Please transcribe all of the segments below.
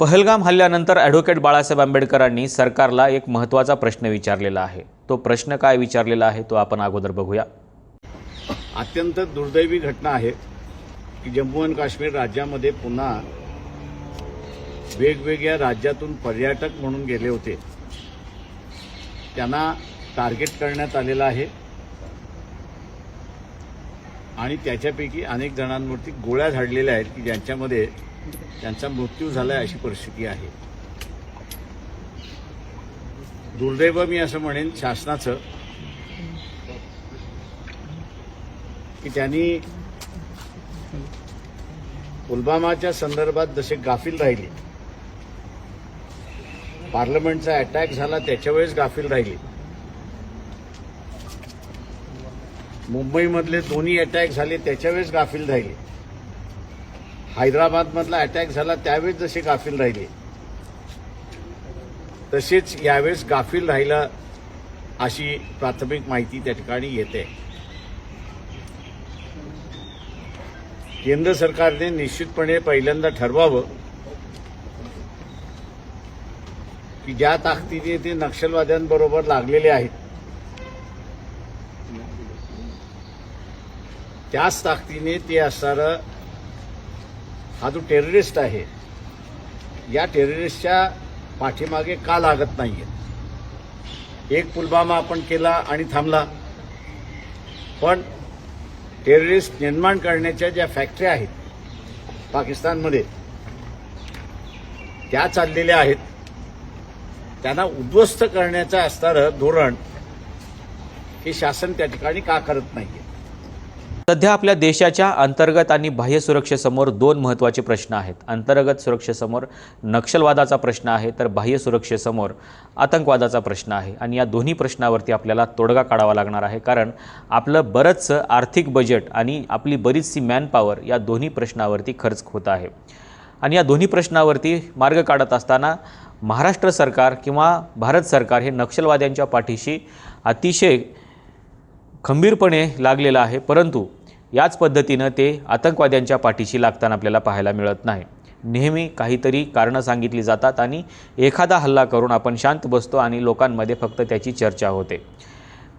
पहलगाम हल्ल्यानंतर ॲडव्होकेट बाळासाहेब आंबेडकरांनी सरकारला एक महत्त्वाचा प्रश्न विचारलेला आहे. तो प्रश्न काय विचारलेला आहे तो आपण अगोदर बघूया. अत्यंत दुर्दैवी घटना आहे की जम्मू अँड काश्मीर राज्यामध्ये पुन्हा वेगवेगळ्या राज्यातून पर्यटक म्हणून गेले होते. त्यांना टार्गेट करण्यात आलेलं आहे. आणि त्याच्यापैकी अनेक जणांवरती गोळ्या झाडलेल्या आहेत की ज्यांच्यामध्ये त्यांचा मृत्यू झालाय अशी परिस्थिती आहे. दुर्दैव मी असं म्हणेन शासनाचं की त्यांनी पुलवामाच्या संदर्भात जसे गाफील राहिले पार्लमेंटचा अटॅक झाला त्याच्यावेळेस गाफील राहिले. मुंबईमधले दोन्ही अटॅक झाले त्याच्यावेळेस गाफील राहिले. हैदराबादमधला अटॅक झाला त्यावेळेस जसे गाफील राहिले तसेच यावेळेस गाफील राहिला अशी प्राथमिक माहिती त्या ठिकाणी येते. केंद्र सरकारने निश्चितपणे पहिल्यांदा ठरवावं की ज्या ताकदीने ते नक्षलवाद्यांबरोबर लागलेले आहेत त्याच ताकदीने ते असणारं हा जो टेररिस्ट आहे या टेररिस्टच्या पाठीमागे का लागत नाही आहे एक पुलवामा आपण केला आणि थांबला. पण टेररिस्ट निर्माण करण्याच्या ज्या फॅक्टऱ्या आहेत पाकिस्तानमध्ये त्या चाललेल्या आहेत. त्यांना उद्ध्वस्त करण्याचं असणारं धोरण हे शासन त्या ठिकाणी का करत नाहीये? सध्या आपल्या देशाच्या अंतर्गत आणि बाह्य सुरक्षेसमोर दोन महत्त्वाचे प्रश्न आहेत. अंतर्गत सुरक्षेसमोर नक्षलवादाचा प्रश्न आहे तर बाह्य सुरक्षेसमोर आतंकवादाचा प्रश्न आहे. आणि या दोन्ही प्रश्नावरती आपल्याला तोडगा काढावा लागणार आहे कारण आपलं बरंचसं आर्थिक बजेट आणि आपली बरीचशी मॅनपॉवर या दोन्ही प्रश्नावरती खर्च होत आहे. आणि या दोन्ही प्रश्नावरती मार्ग काढत असताना महाराष्ट्र सरकार किंवा भारत सरकार हे नक्षलवाद्यांच्या पाठीशी अतिशय खंबीरपणे लागलेलं आहे परंतु याच पद्धतीनं ते आतंकवाद्यांच्या पाठीशी लागताना आपल्याला पाहायला मिळत नाही. नेहमी काहीतरी कारणं सांगितली जातात आणि एखादा हल्ला करून आपण शांत बसतो आणि लोकांमध्ये फक्त त्याची चर्चा होते.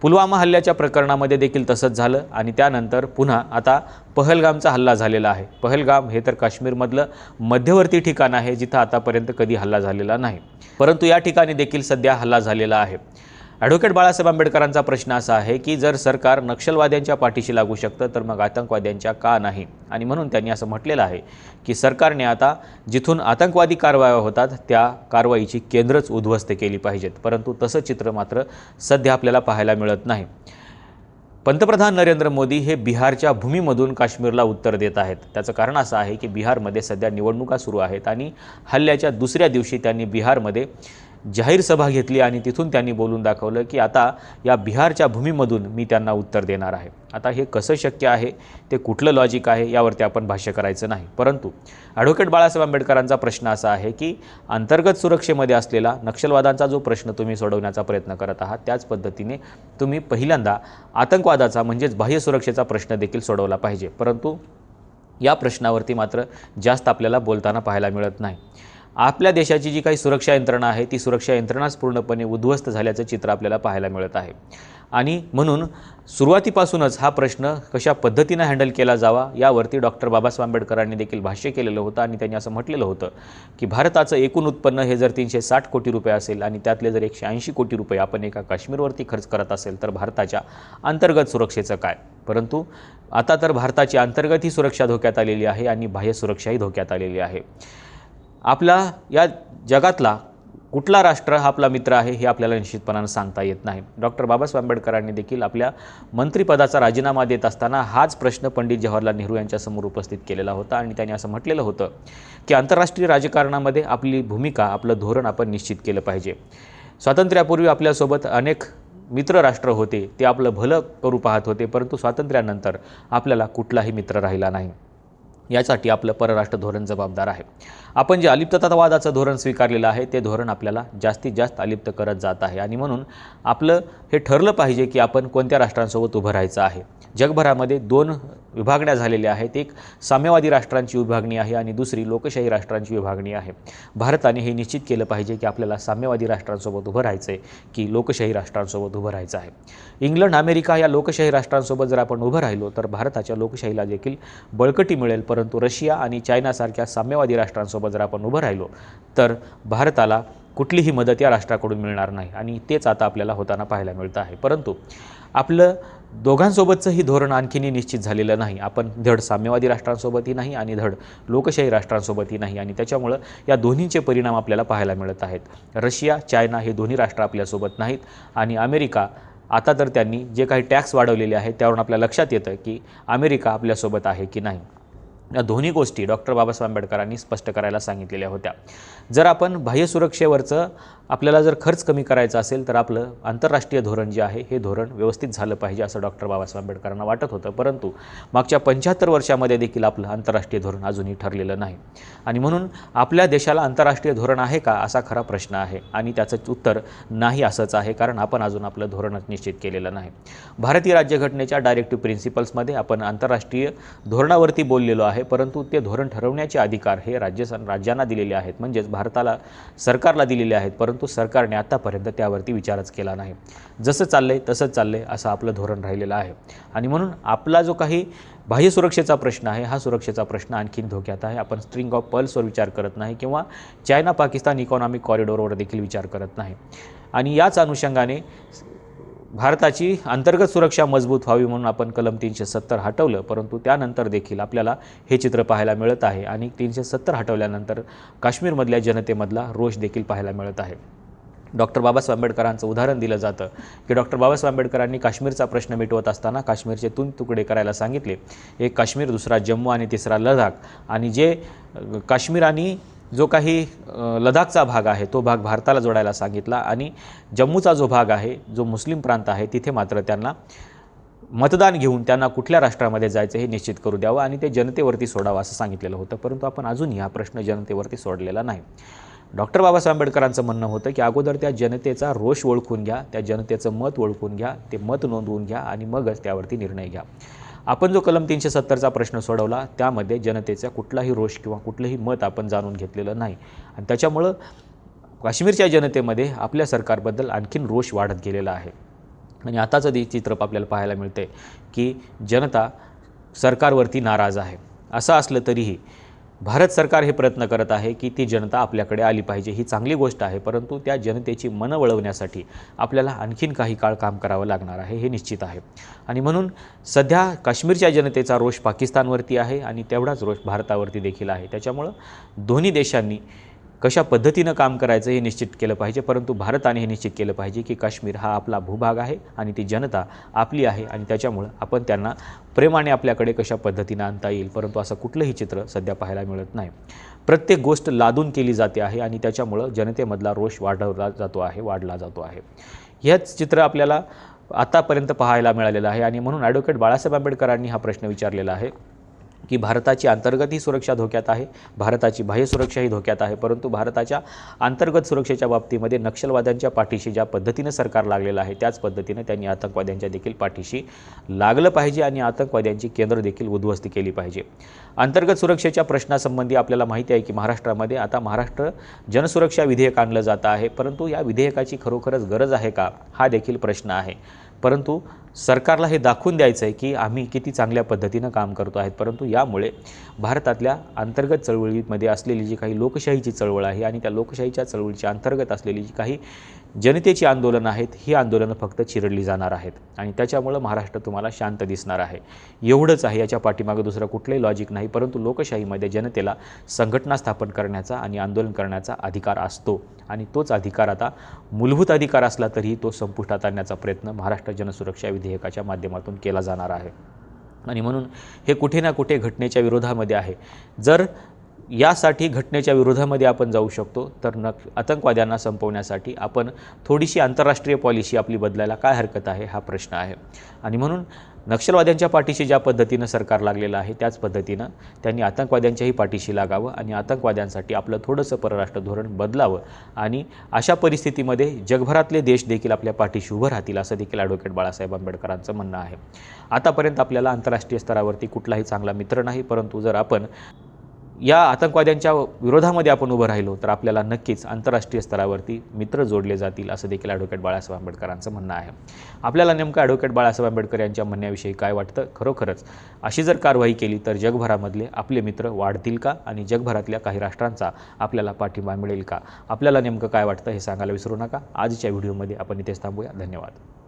पुलवामा हल्ल्याच्या प्रकरणामध्ये देखील तसंच झालं आणि त्यानंतर पुन्हा आता पहलगामचा हल्ला झालेला आहे. पहलगाम हे तर काश्मीरमधलं मध्यवर्ती ठिकाण आहे जिथं आतापर्यंत कधी हल्ला झालेला नाही. परंतु या ठिकाणी देखील सध्या हल्ला झालेला आहे. ॲडव्होकेट बाळासाहेब आंबेडकरांचा प्रश्न असा आहे की जर सरकार नक्षलवाद्यांच्या पाठीशी लागू शकतं तर मग आतंकवाद्यांच्या का नाही? आणि म्हणून त्यांनी असं म्हटलेलं आहे की सरकारने आता जिथून आतंकवादी कारवाया होतात त्या कारवाईची केंद्रच उद्ध्वस्त केली पाहिजेत. परंतु तसं चित्र मात्र सध्या आपल्याला पाहायला मिळत नाही. पंतप्रधान नरेंद्र मोदी हे बिहारच्या भूमीमधून काश्मीरला उत्तर देत आहेत. त्याचं कारण असं आहे की बिहारमध्ये सध्या निवडणुका सुरू आहेत आणि हल्ल्याच्या दुसऱ्या दिवशी त्यांनी बिहारमध्ये जाहीर सभा घेतली आणि तिथून त्यांनी बोलून दाखवलं की आता या बिहारच्या भूमीमधून मी त्यांना उत्तर देणार आहे. आता हे कसं शक्य आहे ते कुठलं लॉजिक आहे यावरती आपण भाष्य करायचं नाही. परंतु ॲडव्होकेट बाळासाहेब आंबेडकरांचा प्रश्न असा आहे की अंतर्गत सुरक्षेमध्ये असलेला नक्षलवादांचा जो प्रश्न तुम्ही सोडवण्याचा प्रयत्न करत आहात त्याच पद्धतीने तुम्ही पहिल्यांदा आतंकवादाचा म्हणजेच बाह्य सुरक्षेचा प्रश्न देखील सोडवला पाहिजे. परंतु या प्रश्नावरती मात्र जास्त आपल्याला बोलताना पाहायला मिळत नाही. आपल्या देशाची जी काही सुरक्षा यंत्रणा आहे ती सुरक्षा यंत्रणाच पूर्णपणे उद्ध्वस्त झाल्याचं चित्र आपल्याला पाहायला मिळत आहे. आणि म्हणून सुरुवातीपासूनच हा प्रश्न कशा पद्धतीनं हँडल केला जावा यावरती डॉक्टर बाबासाहेब आंबेडकरांनी देखील भाष्य केलेलं होतं आणि त्यांनी असं म्हटलेलं होतं की भारताचं एकूण उत्पन्न हे जर तीनशे साठ कोटी रुपये असेल आणि त्यातले जर एकशे ऐंशी कोटी रुपये आपण एका काश्मीरवरती खर्च करत असेल तर भारताच्या अंतर्गत सुरक्षेचं काय? परंतु आता तर भारताची अंतर्गत ही सुरक्षा धोक्यात आलेली आहे आणि बाह्य सुरक्षाही धोक्यात आलेली आहे. आपला या जगातला कुठला राष्ट्र हा आपला मित्र आहे हे आपल्याला निश्चितपणानं सांगता येत नाही. डॉक्टर बाबासाहेब आंबेडकरांनी देखील आपल्या मंत्रिपदाचा राजीनामा देत असताना हाच प्रश्न पंडित जवाहरलाल नेहरू यांच्यासमोर उपस्थित केलेला होता आणि त्यांनी असं म्हटलेलं होतं की आंतरराष्ट्रीय राजकारणामध्ये आपली भूमिका आपलं धोरण आपण निश्चित केलं पाहिजे. स्वातंत्र्यापूर्वी आपल्यासोबत अनेक मित्र राष्ट्र होते ते आपलं भलं करू पाहत होते परंतु स्वातंत्र्यानंतर आपल्याला कुठलाही मित्र राहिला नाही. यासाठी आपलं परराष्ट्र धोरण जबाबदार आहे. आपण जे अलिप्ततावादाचं धोरण स्वीकारलेलं आहे ते धोरण आपल्याला जास्तीत जास्त अलिप्त करत जात आहे. आणि म्हणून आपलं हे ठरलं पाहिजे की आपण कोणत्या राष्ट्रांसोबत उभं राहायचं आहे. जगभरामध्ये दोन विभागण्या झालेल्या आहेत. एक साम्यवादी राष्ट्रांची विभागणी आहे आणि दुसरी लोकशाही राष्ट्रांची विभागणी आहे. भारताने हे निश्चित केलं पाहिजे की आपल्याला साम्यवादी राष्ट्रांसोबत उभं राहायचं आहे की लोकशाही राष्ट्रांसोबत उभं राहायचं आहे इंग्लंड अमेरिका या लोकशाही राष्ट्रांसोबत जर आपण उभं राहिलो तर भारताच्या लोकशाहीला देखील बळकटी मिळेल. परंतु रशिया आणि चायनासारख्या साम्यवादी राष्ट्रांसोबत जर आपण उभं राहिलो तर भारताला कुठलीही मदत या राष्ट्राकडून मिळणार नाही. आणि तेच आता आपल्याला होताना पाहायला मिळतं आहे. परंतु आपलं दोघांसोबतचंही धोरण आणखीनही निश्चित झालेलं नाही. आपण धड साम्यवादी राष्ट्रांसोबतही नाही आणि धड लोकशाही राष्ट्रांसोबतही नाही आणि त्याच्यामुळं या दोन्हींचे परिणाम आपल्याला पाहायला मिळत आहेत. रशिया चायना हे दोन्ही राष्ट्र आपल्यासोबत नाहीत आणि अमेरिका आता तर त्यांनी जे काही टॅक्स वाढवलेले आहेत त्यावरून आपल्या लक्षात येतं की अमेरिका आपल्यासोबत आहे की नाही. दोन्ही गोष्टी डॉक्टर बाबासाहेब आंबेडकरांनी स्पष्ट करायला सांगितलेल्या होत्या. जर आपण बाह्य सुरक्षेवरचं आपल्याला जर खर्च कमी करायचा असेल तर आपलं आंतरराष्ट्रीय धोरण जे आहे हे धोरण व्यवस्थित झालं पाहिजे असं डॉक्टर बाबासाहेब आंबेडकरांना वाटत होतं. परंतु मागच्या पंच्याहत्तर वर्षामध्ये देखील आपलं आंतरराष्ट्रीय धोरण अजूनही ठरलेलं नाही. आणि म्हणून आपल्या देशाला आंतरराष्ट्रीय धोरण आहे का असा खरा प्रश्न आहे आणि त्याचं उत्तर नाही असंच आहे कारण आपण अजून आपलं धोरणच निश्चित केलेलं नाही. भारतीय राज्यघटनेच्या डायरेक्टिव्ह प्रिन्सिपल्समध्ये आपण आंतरराष्ट्रीय धोरणावरती बोललेलो आहे. परंतु ते धोरण ठरवण्याचे अधिकार हे राज्य राज्यांना दिलेले आहेत. म्हणजेच भारताला सरकारला दिलेले आहेत परंतु सरकारने आत्तापर्यंत त्यावरती विचारच केला नाही. जसं चाललंय तसंच चाललंय असं आपलं धोरण राहिलेलं आहे. आणि म्हणून आपला जो काही बाह्य सुरक्षेचा प्रश्न आहे हा सुरक्षेचा प्रश्न आणखीन धोक्यात आहे. आपण स्ट्रिंग ऑफ पल्सवर विचार करत नाही किंवा चायना पाकिस्तान इकॉनॉमिक कॉरिडॉरवर देखील विचार करत नाही. आणि याच अनुषंगाने भारताची अंतर्गत सुरक्षा मजबूत व्हावी म्हणून आपण कलम तीनशे सत्तर हटवलं परंतु त्यानंतर देखील आपल्याला हे चित्र पाहायला मिळत आहे आणि तीनशे सत्तर हटवल्यानंतर काश्मीरमधल्या जनतेमधला रोष देखील पाहायला मिळत आहे. डॉक्टर बाबासाहेब आंबेडकरांचं उदाहरण दिलं जातं की डॉक्टर बाबासाहेब आंबेडकरांनी काश्मीरचा प्रश्न मिटवत असताना काश्मीरचे तुन तुकडे करायला सांगितले एक काश्मीर दुसरा जम्मू आणि तिसरा लडाख आणि जे काश्मीर आणि जो काही लदाखचा लडाखचा भाग आहे तो भाग भारताला जोडायला सांगितला आणि जम्मूचा जो भाग आहे जो मुस्लिम प्रांत आहे तिथे मात्र त्यांना मतदान घेऊन त्यांना कुठल्या राष्ट्रामध्ये जायचं हे निश्चित करू द्यावं आणि ते जनतेवरती सोडावं असं सांगितलेलं होतं. परंतु आपण अजूनही हा प्रश्न जनतेवरती सोडलेला नाही. डॉक्टर बाबासाहेब आंबेडकरांचं म्हणणं होतं की अगोदर त्या जनतेचा रोष ओळखून घ्या त्या जनतेचं मत ओळखून घ्या ते मत नोंदवून घ्या आणि मगच त्यावरती निर्णय घ्या. आपण जो कलम तीनशे सत्तरचा प्रश्न सोडवला त्यामध्ये जनतेचा कुठलाही रोष किंवा कुठलंही मत आपण जाणून घेतलेलं नाही. आणि त्याच्यामुळं काश्मीरच्या जनतेमध्ये आपल्या सरकारबद्दल आणखीन रोष वाढत गेलेला आहे. आणि आताचं ते चित्र आपल्याला पाहायला मिळते की जनता सरकारवरती नाराज आहे. असं असलं तरीही भारत सरकार हे प्रयत्न करत आहे की ती जनता आपल्याकडे आली पाहिजे ही चांगली गोष्ट आहे परंतु त्या जनतेची मनं वळवण्यासाठी आपल्याला आणखीन काही काळ काम करावं लागणार आहे हे निश्चित आहे. आणि म्हणून सध्या काश्मीरच्या जनतेचा रोष पाकिस्तानवरती आहे आणि तेवढाच रोष भारतावरती देखील आहे. त्याच्यामुळं दोन्ही देशांनी कशा पद्धतीनं काम करायचं हे निश्चित केलं पाहिजे परंतु भारताने हे निश्चित केलं पाहिजे की काश्मीर हा आपला भूभाग आहे आणि ती जनता आपली आहे आणि त्याच्यामुळं आपण त्यांना प्रेमाने आपल्याकडे कशा पद्धतीनं आणता येईल परंतु असं कुठलंही चित्र सध्या पाहायला मिळत नाही. प्रत्येक गोष्ट लादून केली जाते आहे आणि त्याच्यामुळं जनतेमधला रोष वाढवला जातो आहे वाढला जातो आहे. हेच चित्र आपल्याला आतापर्यंत पाहायला मिळालेलं आहे आणि म्हणून ॲडव्होकेट बाळासाहेब आंबेडकरांनी हा प्रश्न विचारलेला आहे. की भारताची अंतर्गत ही सुरक्षा धोक्यात आहे भारताची बाह्य सुरक्षाही धोक्यात आहे परंतु भारताच्या अंतर्गत सुरक्षेच्या बाबतीमध्ये नक्षलवाद्यांच्या पाठीशी ज्या पद्धतीनं सरकार लागलेलं आहे त्याच पद्धतीनं त्यांनी आतंकवाद्यांच्या देखील पाठीशी लागलं पाहिजे आणि आतंकवाद्यांची केंद्र देखील उद्ध्वस्त केली पाहिजे. अंतर्गत सुरक्षेच्या प्रश्नासंबंधी आपल्याला माहिती आहे की महाराष्ट्रामध्ये आता महाराष्ट्र जनसुरक्षा विधेयक आणलं जातं आहे परंतु या विधेयकाची खरोखरच गरज आहे का? हा देखील प्रश्न आहे. परंतु सरकारला हे दाखवून द्यायचं आहे की आम्ही किती चांगल्या पद्धतीनं काम करतो आहेत. परंतु यामुळे भारतातल्या अंतर्गत चळवळीमध्ये असलेली जी काही लोकशाहीची चळवळ आहे आणि त्या लोकशाहीच्या चळवळीच्या अंतर्गत असलेली जी काही जनतेची आंदोलनं आहेत ही आंदोलनं फक्त चिरडली जाणार आहेत. आणि त्याच्यामुळं महाराष्ट्र तुम्हाला शांत दिसणार आहे. एवढंच आहे याच्या पाठीमागं दुसरं कुठलंही लॉजिक नाही परंतु लोकशाहीमध्ये जनतेला संघटना स्थापन करण्याचा आणि आंदोलन करण्याचा अधिकार असतो. आणि तोच अधिकार आता मूलभूत अधिकार असला तरीही तो संपुष्टात आणण्याचा प्रयत्न महाराष्ट्र जनसुरक्षा विधेयकाच्या माध्यमातून केला जाणार आहे. आणि म्हणून हे कुठे ना कुठे घटनेच्या विरोधामध्ये आहे. जर यासाठी घटनेच्या विरोधामध्ये आपण जाऊ शकतो तर न आतंकवाद्यांना संपवण्यासाठी आपण थोडीशी आंतरराष्ट्रीय पॉलिसी आपली बदलायला काय हरकत आहे हा प्रश्न आहे. आणि म्हणून नक्षलवाद्यांच्या पाठीशी ज्या पद्धतीनं सरकार लागलेलं आहे त्याच पद्धतीनं त्यांनी आतंकवाद्यांच्याही पाठीशी लागावं आणि आतंकवाद्यांसाठी आपलं थोडंसं परराष्ट्र धोरण बदलावं आणि अशा परिस्थितीमध्ये जगभरातले देश देखील आपल्या पाठीशी उभं राहतील असं देखील ॲडव्होकेट बाळासाहेब आंबेडकरांचं म्हणणं आहे. आतापर्यंत आपल्याला आंतरराष्ट्रीय स्तरावरती कुठलाही चांगला मित्र नाही परंतु जर आपण या आतंकवाद्यांच्या विरोधामध्ये आपण उभं राहिलो तर आपल्याला नक्कीच आंतरराष्ट्रीय स्तरावरती मित्र जोडले जातील असं देखील ॲडव्होकेट बाळासाहेब आंबेडकरांचं म्हणणं आहे. आपल्याला नेमकं ॲडव्होकेट बाळासाहेब आंबेडकर यांच्या म्हणण्याविषयी काय वाटतं? खरोखरच अशी जर कारवाई केली तर जगभरामधले आपले मित्र वाढतील का? आणि जगभरातल्या काही राष्ट्रांचा आपल्याला पाठिंबा मिळेल का? आपल्याला नेमकं काय वाटतं हे सांगायला विसरू नका. आजच्या व्हिडिओमध्ये आपण इथेच थांबूया. धन्यवाद.